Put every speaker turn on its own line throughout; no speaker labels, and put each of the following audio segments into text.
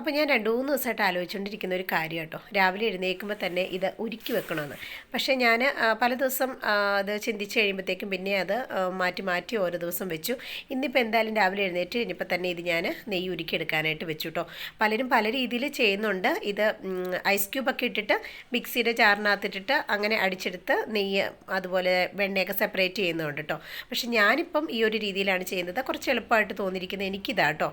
അപ്പോൾ ഞാൻ രണ്ട് മൂന്ന് ദിവസമായിട്ട് ആലോചിച്ചുകൊണ്ടിരിക്കുന്ന ഒരു കാര്യം കേട്ടോ. രാവിലെ എഴുന്നേൽക്കുമ്പോൾ തന്നെ ഇത് ഉരുക്കി വെക്കണമെന്ന് പക്ഷേ ഞാൻ പല ദിവസം അത് ചിന്തിച്ച് കഴിയുമ്പോഴത്തേക്കും പിന്നെ അത് മാറ്റി മാറ്റി ഓരോ ദിവസം വെച്ചു. ഇന്നിപ്പോൾ എന്തായാലും രാവിലെ എഴുന്നേറ്റ് കഴിഞ്ഞപ്പോൾ തന്നെ ഇത് ഞാൻ നെയ്യ് ഉരുക്കി എടുക്കാനായിട്ട് വെച്ചു കേട്ടോ. പലരും പല രീതിയിൽ ചെയ്യുന്നുണ്ട്. ഇത് ഐസ് ക്യൂബൊക്കെ ഇട്ടിട്ട് മിക്സിയുടെ ചാറിനകത്തിട്ടിട്ട് അങ്ങനെ അടിച്ചെടുത്ത് നെയ്യ് അതുപോലെ വെണ്ണയൊക്കെ സെപ്പറേറ്റ് ചെയ്യുന്നുണ്ട് കേട്ടോ. പക്ഷേ ഞാനിപ്പം ഈ ഒരു രീതിയിലാണ് ചെയ്യുന്നത്. കുറച്ച് എളുപ്പമായിട്ട് തോന്നിയിരിക്കുന്നത് എനിക്കിതാ കേട്ടോ.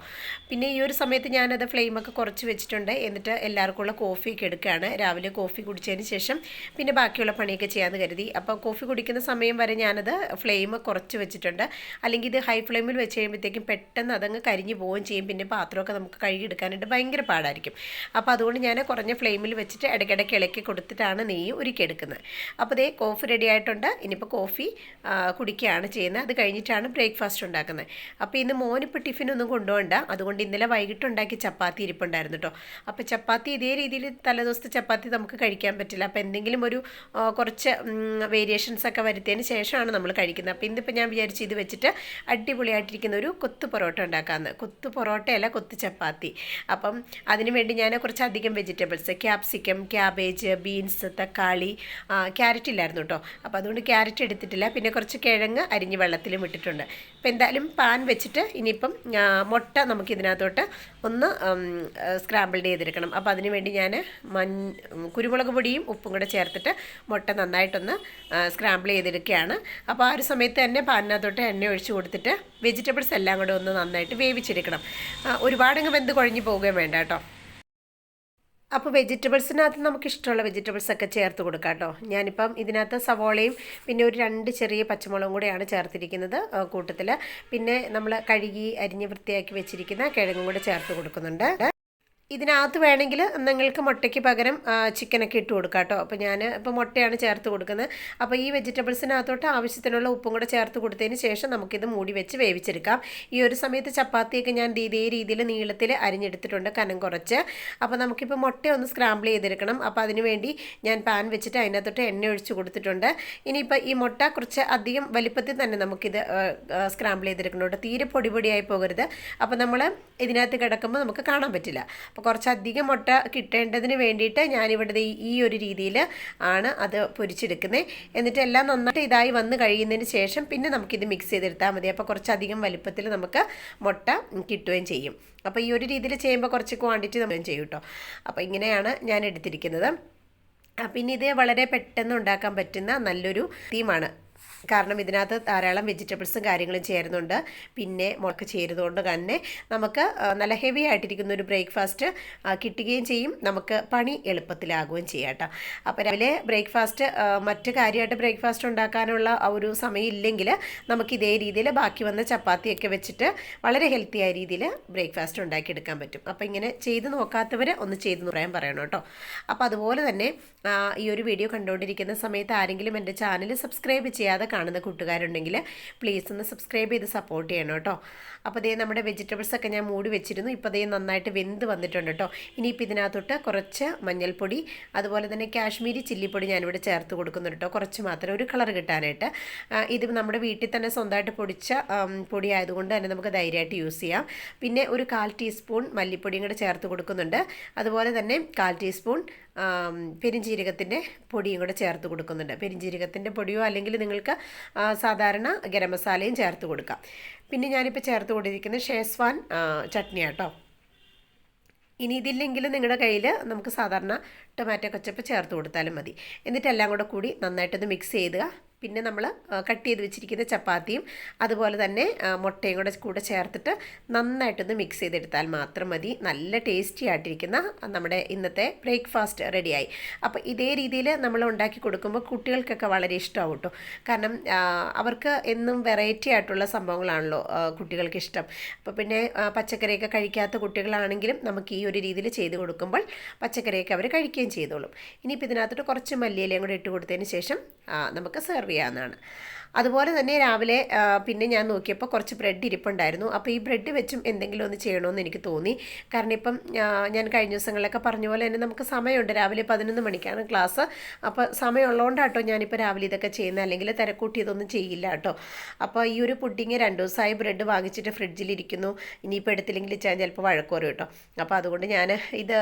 പിന്നെ ഈ ഒരു സമയത്ത് ഞാനത് ഫ്ലെയിമൊക്കെ കുറച്ച് വെച്ചിട്ടുണ്ട്. എന്നിട്ട് എല്ലാവർക്കും ഉള്ള കോഫിയൊക്കെ എടുക്കുകയാണ് രാവിലെ കോഫി കുടിച്ചതിന് ശേഷം പിന്നെ ബാക്കിയുള്ള പണിയൊക്കെ ചെയ്യാമെന്ന് കരുതി. അപ്പോൾ കോഫി കുടിക്കുന്ന സമയം വരെ ഞാനത് ഫ്ലെയിം കുറച്ച് വെച്ചിട്ടുണ്ട്. അല്ലെങ്കിൽ ഇത് ഹൈ ഫ്ലെയിമിൽ വെച്ച് കഴിയുമ്പോഴത്തേക്കും പെട്ടെന്ന് അതങ്ങ് കരിഞ്ഞു പോവുകയും ചെയ്യും. പിന്നെ പാത്രമൊക്കെ നമുക്ക് കഴുകിയെടുക്കാനായിട്ട് ഭയങ്കര പാടായിരിക്കും. അപ്പോൾ അതുകൊണ്ട് ഞാൻ കുറഞ്ഞ ഫ്ലെയിമിൽ വെച്ചിട്ട് ഇടയ്ക്കിടയ്ക്ക് ഇളക്കി കൊടുത്തിട്ടാണ് നെയ്യ് ഉരുക്കിയെടുക്കുന്നത്. അപ്പോൾ ദേ കോഫി റെഡി ആയിട്ടുണ്ട്. ഇനിയിപ്പോൾ കോഫി കുടിക്കുകയാണ് ചെയ്യുന്നത്. അത് കഴിഞ്ഞിട്ടാണ് ബ്രേക്ക്ഫാസ്റ്റ് ഉണ്ടാക്കുന്നത്. അപ്പോൾ ഇന്ന് മോനിപ്പോൾ ടിഫിനൊന്നും കൊണ്ടുപോകണ്ട. അതുകൊണ്ട് ഇന്നലെ വൈകിട്ട് ഉണ്ടാക്കി ചപ്പാത്തി ഇരിപ്പുണ്ടായിരുന്നു കേട്ടോ അപ്പോൾ ചപ്പാത്തി ഇതേ രീതിയിൽ തലേദിവസത്തെ ചപ്പാത്തി നമുക്ക് കഴിക്കാൻ പറ്റില്ല. അപ്പോൾ എന്തെങ്കിലും ഒരു കുറച്ച് വേരിയേഷൻസ് ഒക്കെ വരുത്തിയതിന് ശേഷമാണ് നമ്മൾ കഴിക്കുന്നത്. അപ്പോൾ ഇന്നിപ്പോൾ ഞാൻ വിചാരിച്ചു ഇത് വെച്ചിട്ട് അടിപൊളിയായിട്ടിരിക്കുന്ന ഒരു കൊത്തു പൊറോട്ട ഉണ്ടാക്കാമെന്ന് കൊത്തു പൊറോട്ടയല്ല കൊത്തു ചപ്പാത്തി. അപ്പം അതിനുവേണ്ടി ഞാൻ കുറച്ചധികം വെജിറ്റബിൾസ് ക്യാപ്സിക്കം ക്യാബേജ് ബീൻസ് തക്കാളി ക്യാരറ്റ് ഇല്ലായിരുന്നു കേട്ടോ അപ്പോൾ അതുകൊണ്ട് ക്യാരറ്റ് എടുത്തിട്ടില്ല. പിന്നെ കുറച്ച് കിഴങ്ങ് അരിഞ്ഞ് വെള്ളത്തിലും ഇട്ടിട്ടുണ്ട്. അപ്പോൾ എന്തായാലും പാൻ വെച്ചിട്ട് ഇനിയിപ്പം മുട്ട നമുക്ക് ഇതിനകത്തോട്ട് ഒന്ന് സ്ക്രാമ്പിൾഡ് ചെയ്തെടുക്കണം. അപ്പോൾ അതിന് വേണ്ടി ഞാൻ മൺ കുരുമുളക് പൊടിയും ഉപ്പും കൂടെ ചേർത്തിട്ട് മുട്ട നന്നായിട്ടൊന്ന് സ്ക്രാമ്പിൾ ചെയ്തെടുക്കുകയാണ്. അപ്പോൾ ആ ഒരു സമയത്ത് തന്നെ പാനിനകത്തോട്ട് എണ്ണ ഒഴിച്ച് കൊടുത്തിട്ട് വെജിറ്റബിൾസ് എല്ലാം കൂടെ ഒന്ന് നന്നായിട്ട് വേവിച്ചെടുക്കണം. ഒരുപാടങ്ങ് വെന്ത് കുഴഞ്ഞു പോവുകയും വേണ്ട കേട്ടോ. അപ്പോൾ വെജിറ്റബിൾസിനകത്ത് നമുക്ക് ഇഷ്ടമുള്ള വെജിറ്റബിൾസ് ഒക്കെ ചേർത്ത് കൊടുക്കാം കേട്ടോ. ഞാനിപ്പം ഇതിനകത്ത് സവോളയും പിന്നെ ഒരു രണ്ട് ചെറിയ പച്ചമുളകും കൂടെയാണ് ചേർത്തിരിക്കുന്നത് കൂട്ടത്തിൽ പിന്നെ നമ്മൾ കഴുകി അരിഞ്ഞ് വൃത്തിയാക്കി വെച്ചിരിക്കുന്ന കിഴങ്ങും കൂടെ ചേർത്ത് കൊടുക്കുന്നുണ്ട്. ഇതിനകത്ത് വേണമെങ്കിൽ നിങ്ങൾക്ക് മുട്ടയ്ക്ക് പകരം ചിക്കനൊക്കെ ഇട്ട് കൊടുക്കാം കേട്ടോ. അപ്പോൾ ഞാൻ ഇപ്പോൾ മുട്ടയാണ് ചേർത്ത് കൊടുക്കുന്നത്. അപ്പോൾ ഈ വെജിറ്റബിൾസിനകത്തോട്ട് ആവശ്യത്തിനുള്ള ഉപ്പും കൂടെ ചേർത്ത് കൊടുത്തതിന് ശേഷം നമുക്കിത് മൂടി വെച്ച് വേവിച്ചെടുക്കാം. ഈ ഒരു സമയത്ത് ചപ്പാത്തിയൊക്കെ ഞാൻ ഇതേ രീതിയിൽ നീളത്തിൽ അരിഞ്ഞെടുത്തിട്ടുണ്ട് കനം കുറച്ച്. അപ്പോൾ നമുക്കിപ്പോൾ മുട്ട ഒന്ന് സ്ക്രാമ്പിൾ ചെയ്തെടുക്കണം. അപ്പോൾ അതിന് വേണ്ടി ഞാൻ പാൻ വെച്ചിട്ട് അതിനകത്തോട്ട് എണ്ണ ഒഴിച്ച് കൊടുത്തിട്ടുണ്ട്. ഇനിയിപ്പോൾ ഈ മുട്ട കുറച്ച് അധികം വലിപ്പത്തിൽ തന്നെ നമുക്കിത് സ്ക്രാമ്പിൾ ചെയ്തെടുക്കണോട്ട് തീരെ പൊടി പൊടിയായി പോകരുത്. അപ്പോൾ നമ്മൾ ഇതിനകത്ത് കിടക്കുമ്പോൾ നമുക്ക് കാണാൻ പറ്റില്ല. കുറച്ചധികം മുട്ട കിട്ടേണ്ടതിന് വേണ്ടിയിട്ട് ഞാനിവിടെ ഈ ഒരു രീതിയിൽ ആണ് അത് പൊരിച്ചെടുക്കുന്നത് എന്നിട്ട് എല്ലാം നന്നായിട്ട് ഇതായി വന്ന് കഴിയുന്നതിന് ശേഷം പിന്നെ നമുക്കിത് മിക്സ് ചെയ്തെടുത്താൽ മതി. അപ്പോൾ കുറച്ചധികം വലിപ്പത്തിൽ നമുക്ക് മുട്ട കിട്ടുകയും ചെയ്യും. അപ്പോൾ ഈ ഒരു രീതിയിൽ ചെയ്യുമ്പോൾ കുറച്ച് ക്വാണ്ടിറ്റി നമ്മൾ ചെയ്യും കേട്ടോ. അപ്പോൾ ഇങ്ങനെയാണ് ഞാൻ എടുത്തിരിക്കുന്നത്. പിന്നെ ഇത് വളരെ പെട്ടെന്ന് ഉണ്ടാക്കാൻ പറ്റുന്ന നല്ലൊരു തീമാണ് കാരണം ഇതിനകത്ത് ധാരാളം വെജിറ്റബിൾസും കാര്യങ്ങളും ചേരുന്നുണ്ട്. പിന്നെ മുളക്ക് ചേരുന്നതുകൊണ്ട് തന്നെ നമുക്ക് നല്ല ഹെവി ആയിട്ടിരിക്കുന്ന ഒരു ബ്രേക്ക്ഫാസ്റ്റ് കിട്ടുകയും ചെയ്യും. നമുക്ക് പണി എളുപ്പത്തിലാകുകയും ചെയ്യാം കേട്ടോ. അപ്പോൾ രാവിലെ ബ്രേക്ക്ഫാസ്റ്റ് മറ്റ് കാര്യമായിട്ട് ബ്രേക്ക്ഫാസ്റ്റ് ഉണ്ടാക്കാനുള്ള ഒരു സമയം ഇല്ലെങ്കിൽ നമുക്ക് ഇതേ രീതിയിൽ ബാക്കി വന്ന ചപ്പാത്തിയൊക്കെ വെച്ചിട്ട് വളരെ ഹെൽത്തി ആയ രീതിയിൽ ബ്രേക്ക്ഫാസ്റ്റ് ഉണ്ടാക്കിയെടുക്കാൻ പറ്റും. അപ്പോൾ ഇങ്ങനെ ചെയ്ത് നോക്കാത്തവർ ഒന്ന് ചെയ്ത് പറയാൻ പറയണം കേട്ടോ. അപ്പോൾ അതുപോലെ തന്നെ ഈ ഒരു വീഡിയോ കണ്ടുകൊണ്ടിരിക്കുന്ന സമയത്ത് ആരെങ്കിലും എന്റെ ചാനൽ സബ്സ്ക്രൈബ് ചെയ്യാതെ കാണുന്ന കൂട്ടുകാരുണ്ടെങ്കിൽ പ്ലീസ് ഒന്ന് സബ്സ്ക്രൈബ് ചെയ്ത് സപ്പോർട്ട് ചെയ്യണം കേട്ടോ. അപ്പോൾ ദേ നമ്മുടെ വെജിറ്റബിൾസ് ഒക്കെ ഞാൻ മൂടി വെച്ചിരുന്നു. ഇപ്പോൾ ദേ നന്നായിട്ട് വെന്ത് വന്നിട്ടുണ്ട് കേട്ടോ. ഇനിയിപ്പോൾ ഇതിനകത്തോട്ട് കുറച്ച് മഞ്ഞൾപ്പൊടി അതുപോലെ തന്നെ കാശ്മീരി ചില്ലിപ്പൊടി ഞാനിവിടെ ചേർത്ത് കൊടുക്കുന്നുണ്ട് കേട്ടോ. കുറച്ച് മാത്രം ഒരു കളർ കിട്ടാനായിട്ട്. ഇത് നമ്മുടെ വീട്ടിൽ തന്നെ സ്വന്തമായിട്ട് പൊടിച്ച പൊടി ആയതുകൊണ്ട് തന്നെ നമുക്ക് ധൈര്യമായിട്ട് യൂസ് ചെയ്യാം. പിന്നെ ഒരു കാൽ ടീസ്പൂൺ മല്ലിപ്പൊടിയും കൂടെ ചേർത്ത് കൊടുക്കുന്നുണ്ട്. അതുപോലെ തന്നെ കാൽ ടീസ്പൂൺ പെരിഞ്ജീരകത്തിന്റെ പൊടിയും കൂടെ ചേർത്ത് കൊടുക്കുന്നുണ്ട്. പെരിഞ്ജീരകത്തിന്റെ പൊടിയോ അല്ലെങ്കിൽ നിങ്ങൾക്ക് സാധാരണ ഗരം മസാലയും ചേർത്ത് കൊടുക്കാം. പിന്നെ ഞാനിപ്പോൾ ചേർത്ത് കൊടുത്തിരിക്കുന്നത് ഷേസ്വാൻ ചട്നിയാട്ടോ ഇനി ഇതില്ലെങ്കിൽ നിങ്ങളുടെ കയ്യിൽ നമുക്ക് സാധാരണ ടൊമാറ്റോ കച്ചപ്പ് ചേർത്ത് കൊടുത്താലും മതി. എന്നിട്ട് എല്ലാം കൂടെ കൂടി നന്നായിട്ടൊന്ന് മിക്സ് ചെയ്യുക പിന്നെ നമ്മൾ കട്ട് ചെയ്ത് വെച്ചിരിക്കുന്ന ചപ്പാത്തിയും അതുപോലെ തന്നെ മുട്ടയും കൂടെ കൂടെ ചേർത്തിട്ട് നന്നായിട്ടൊന്ന് മിക്സ് ചെയ്തെടുത്താൽ മാത്രം മതി. നല്ല ടേസ്റ്റി ആയിട്ടിരിക്കുന്ന നമ്മുടെ ഇന്നത്തെ ബ്രേക്ക്ഫാസ്റ്റ് റെഡിയായി അപ്പോൾ ഇതേ രീതിയിൽ നമ്മൾ ഉണ്ടാക്കി കൊടുക്കുമ്പോൾ കുട്ടികൾക്കൊക്കെ വളരെ ഇഷ്ടമാവും കേട്ടോ കാരണം അവർക്ക് എന്നും വെറൈറ്റി ആയിട്ടുള്ള സംഭവങ്ങളാണല്ലോ കുട്ടികൾക്ക് ഇഷ്ടം. അപ്പോൾ പിന്നെ പച്ചക്കറിയൊക്കെ കഴിക്കാത്ത കുട്ടികളാണെങ്കിലും നമുക്ക് ഈ ഒരു രീതിയിൽ ചെയ്ത് കൊടുക്കുമ്പോൾ പച്ചക്കറിയൊക്കെ അവർ കഴിക്കുകയും ചെയ്തോളും. ഇനിയിപ്പോൾ ഇതിനകത്തോട്ട് കുറച്ച് മല്ലിയിലയും കൂടെ ഇട്ട് കൊടുത്തതിന് ശേഷം നമുക്ക് സെർവ് ചെയ്യാവുന്നതാണ്. അതുപോലെ തന്നെ രാവിലെ പിന്നെ ഞാൻ നോക്കിയപ്പോൾ കുറച്ച് ബ്രെഡ് ഇരിപ്പുണ്ടായിരുന്നു. അപ്പോൾ ഈ ബ്രെഡ് വെച്ചും എന്തെങ്കിലും ഒന്ന് ചെയ്യണമെന്ന് എനിക്ക് തോന്നി. കാരണം ഇപ്പം ഞാൻ കഴിഞ്ഞ ദിവസങ്ങളിലൊക്കെ പറഞ്ഞ പോലെ തന്നെ നമുക്ക് സമയമുണ്ട്. രാവിലെ പതിനൊന്ന് മണിക്കാണ് ക്ലാസ്. അപ്പോൾ സമയമുള്ളതുകൊണ്ടാട്ടോ ഞാനിപ്പോൾ രാവിലെ ഇതൊക്കെ ചെയ്യുന്നത് അല്ലെങ്കിൽ തിരക്കൂട്ടി ഇതൊന്നും ചെയ്യില്ല കേട്ടോ അപ്പോൾ ഈ ഒരു പുഡിങ് രണ്ട് ദിവസമായി ബ്രെഡ് വാങ്ങിച്ചിട്ട് ഫ്രിഡ്ജിലിരിക്കുന്നു ഇനിയിപ്പോൾ എടുത്തില്ലെങ്കിൽ ഞാൻ ചിലപ്പോൾ വഴക്കോറും കേട്ടോ അപ്പോൾ അതുകൊണ്ട് ഞാൻ ഇത്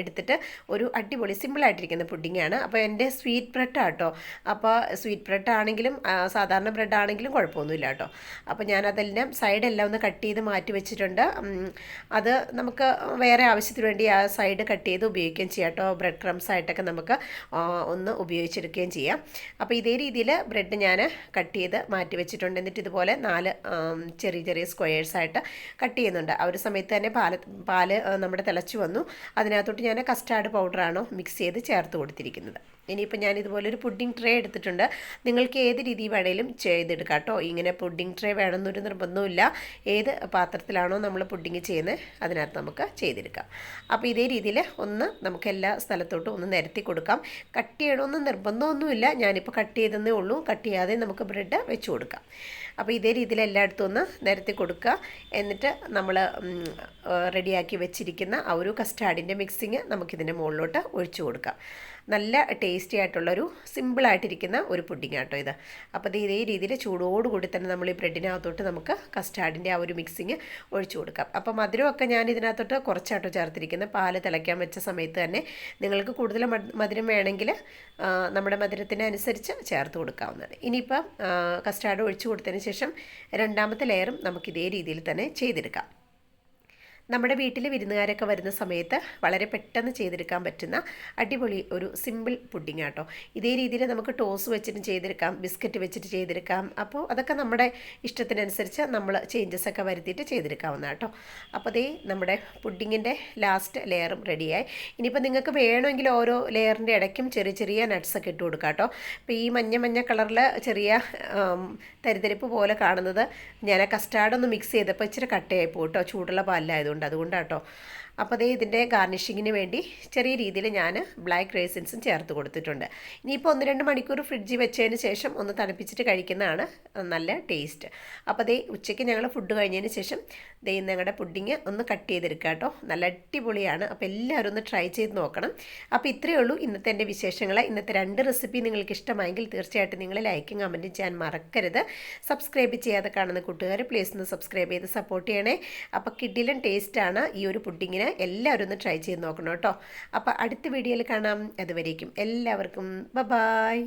എടുത്തിട്ട് ഒരു അടിപൊളി സിമ്പിളായിട്ടിരിക്കുന്ന പുഡിങ്ങാണ്. അപ്പോൾ എന്റെ സ്വീറ്റ് ബ്രെഡ് ആട്ടോ. അപ്പോൾ സ്വീറ്റ് ബ്രെഡ് ആണെങ്കിലും സാധാരണ ബ്രെഡ് ആണെങ്കിലും കുഴപ്പമൊന്നുമില്ല കേട്ടോ. അപ്പോൾ ഞാനതെല്ലാം സൈഡെല്ലാം ഒന്ന് കട്ട് ചെയ്ത് മാറ്റി വെച്ചിട്ടുണ്ട്. അത് നമുക്ക് വേറെ ആവശ്യത്തിന് വേണ്ടി ആ സൈഡ് കട്ട് ചെയ്ത് ഉപയോഗിക്കുകയും ചെയ്യാം കേട്ടോ. ബ്രെഡ് ക്രംസ് ആയിട്ടൊക്കെ നമുക്ക് ഒന്ന് ഉപയോഗിച്ചെടുക്കുകയും ചെയ്യാം. അപ്പോൾ ഇതേ രീതിയിൽ ബ്രെഡ് ഞാൻ കട്ട് ചെയ്ത് മാറ്റി വെച്ചിട്ടുണ്ട്. എന്നിട്ട് ഇതുപോലെ നാല് ചെറിയ ചെറിയ സ്ക്വയേഴ്സ് ആയിട്ട് കട്ട് ചെയ്യുന്നുണ്ട്. ആ ഒരു സമയത്ത് തന്നെ പാൽ പാൽ നമ്മുടെ തിളച്ചു വന്നു. അതിനകത്തോട്ട് ഞാൻ കസ്റ്റാർഡ് പൗഡറാണോ മിക്സ് ചെയ്ത് ചേർത്ത് കൊടുത്തിരിക്കുന്നത്. ഇനിയിപ്പോൾ ഞാൻ ഇതുപോലെ ഒരു പുഡിംഗ് ട്രേ എടുത്തിട്ടുണ്ട്. നിങ്ങൾക്ക് ഏത് രീതി വേണേലും ചെയ്തെടുക്കാം കേട്ടോ. ഇങ്ങനെ പുഡിംഗ് ട്രേ വേണമെന്നൊരു നിർബന്ധമില്ല ഏത് പാത്രത്തിലാണോ നമ്മൾ പുഡിംഗ് ചെയ്യുന്നത് അതിനകത്ത് നമുക്ക് ചെയ്തെടുക്കാം. അപ്പോൾ ഇതേ രീതിയിൽ ഒന്ന് നമുക്ക് എല്ലാ സ്ഥലത്തോട്ടും ഒന്ന് നിരത്തി കൊടുക്കാം. കട്ട് ചെയ്യണമെന്ന് നിർബന്ധമൊന്നുമില്ല. ഞാനിപ്പോൾ കട്ട് ചെയ്തെന്നേ ഉള്ളൂ. കട്ട് ചെയ്യാതെ നമുക്ക് ബ്രെഡ് വെച്ച് കൊടുക്കാം. അപ്പോൾ ഇതേ രീതിയിൽ എല്ലായിടത്തും ഒന്ന് നിരത്തി കൊടുക്കുക. എന്നിട്ട് നമ്മൾ റെഡിയാക്കി വെച്ചിരിക്കുന്ന ആ ഒരു കസ്റ്റാർഡിന്റെ മിക്സിങ് നമുക്കിതിന്റെ മുകളിലോട്ട് ഒഴിച്ചു കൊടുക്കാം. നല്ല ടേസ്റ്റി ആയിട്ടുള്ളൊരു സിമ്പിളായിട്ടിരിക്കുന്ന ഒരു പുഡിംഗ് ആട്ടോ ഇത്. അപ്പോൾ ഇത് ഇതേ രീതിയിൽ ചൂടോടുകൂടി തന്നെ നമ്മൾ ഈ ബ്രെഡിനകത്തോട്ട് നമുക്ക് കസ്റ്റാർഡിന്റെ ആ ഒരു മിക്സിങ് ഒഴിച്ചു കൊടുക്കാം. അപ്പോൾ മധുരമൊക്കെ ഞാൻ ഇതിനകത്തോട്ട് കുറച്ചാട്ടോ ചേർത്തിരിക്കുന്നത്. പാൽ തിളയ്ക്കാൻ വെച്ച സമയത്ത് തന്നെ നിങ്ങൾക്ക് കൂടുതൽ മധുരം വേണമെങ്കിൽ നമ്മുടെ മധുരത്തിനനുസരിച്ച് ചേർത്ത് കൊടുക്കാവുന്നതാണ്. ഇനിയിപ്പം കസ്റ്റാർഡ് ഒഴിച്ചു കൊടുത്തതിന് ശേഷം രണ്ടാമത്തെ ലെയറും നമുക്ക് ഇതേ രീതിയിൽ തന്നെ ചെയ്തെടുക്കാം. നമ്മുടെ വീട്ടിൽ വിരുന്നുകാരൊക്കെ വരുന്ന സമയത്ത് വളരെ പെട്ടെന്ന് ചെയ്തെടുക്കാൻ പറ്റുന്ന അടിപൊളി ഒരു സിമ്പിൾ പുഡിംഗ് ആട്ടോ. ഇതേ രീതിയിൽ നമുക്ക് ടോസ് വെച്ചിട്ട് ചെയ്തെടുക്കാം ബിസ്ക്കറ്റ് വെച്ചിട്ട് ചെയ്തെടുക്കാം. അപ്പോൾ അതൊക്കെ നമ്മുടെ ഇഷ്ടത്തിനനുസരിച്ച് നമ്മൾ ചേഞ്ചസ് ഒക്കെ വരുത്തിയിട്ട് ചെയ്തെടുക്കാവുന്ന കേട്ടോ അപ്പോൾ അതേ നമ്മുടെ പുഡിങ്ങിന്റെ ലാസ്റ്റ് ലെയറും റെഡിയായി ഇനിയിപ്പോൾ നിങ്ങൾക്ക് വേണമെങ്കിൽ ഓരോ ലെയറിന്റെ ഇടയ്ക്കും ചെറിയ ചെറിയ നട്ട്സൊക്കെ ഇട്ട് കൊടുക്കാം കേട്ടോ അപ്പോൾ ഈ മഞ്ഞ മഞ്ഞ കളറിൽ ചെറിയ തരിതരിപ്പ് പോലെ കാണുന്നത് ഞാൻ ആ കസ്റ്റാർഡൊന്ന് മിക്സ് ചെയ്തപ്പോൾ ഇച്ചിരി കട്ടയായി പോട്ടോ ചൂടുള്ള പാലിലായതുകൊണ്ട്. അതുകൊണ്ടാട്ടോ. അപ്പോൾ അതേ ഇതിന്റെ ഗാർണിഷിങ്ങിന് വേണ്ടി ചെറിയ രീതിയിൽ ഞാൻ ബ്ലാക്ക് റേസിൻസും ചേർത്ത് കൊടുത്തിട്ടുണ്ട്. ഇനിയിപ്പോൾ ഒന്ന് രണ്ട് മണിക്കൂർ ഫ്രിഡ്ജിൽ വെച്ചതിന് ശേഷം ഒന്ന് തണുപ്പിച്ചിട്ട് കഴിക്കുന്നതാണ് നല്ല ടേസ്റ്റ് അപ്പോൾ അതേ ഉച്ചയ്ക്ക് ഞങ്ങൾ ഫുഡ് കഴിഞ്ഞതിന് ശേഷം ദേ ഞങ്ങളുടെ പുഡിങ് ഒന്ന് കട്ട് ചെയ്തെടുക്കുക കേട്ടോ. നല്ല അടിപൊളിയാണ്. അപ്പോൾ എല്ലാവരും ഒന്ന് ട്രൈ ചെയ്ത് നോക്കണം. അപ്പോൾ ഇത്രയേ ഉള്ളൂ ഇന്നത്തെ എന്റെ വിശേഷങ്ങൾ ഇന്നത്തെ രണ്ട് റെസിപ്പി നിങ്ങൾക്ക് ഇഷ്ടമായെങ്കിൽ തീർച്ചയായിട്ടും നിങ്ങൾ ലൈക്കും കമന്റും ചെയ്യാൻ മറക്കരുത്. സബ്സ്ക്രൈബ് ചെയ്യാതെ കാണുന്ന കൂട്ടുകാർ പ്ലീസ് ഒന്ന് സബ്സ്ക്രൈബ് ചെയ്ത് സപ്പോർട്ട് ചെയ്യണേ. അപ്പോൾ കിഡിലും ടേസ്റ്റാണ് ഈ ഒരു പുഡിങ്ങിന് എല്ലാവരും ഒന്ന് ട്രൈ ചെയ്ത് നോക്കണം കേട്ടോ. അപ്പോൾ അടുത്ത വീഡിയോയിൽ കാണാം. അതുവരേക്കും എല്ലാവർക്കും. ബ ബായ്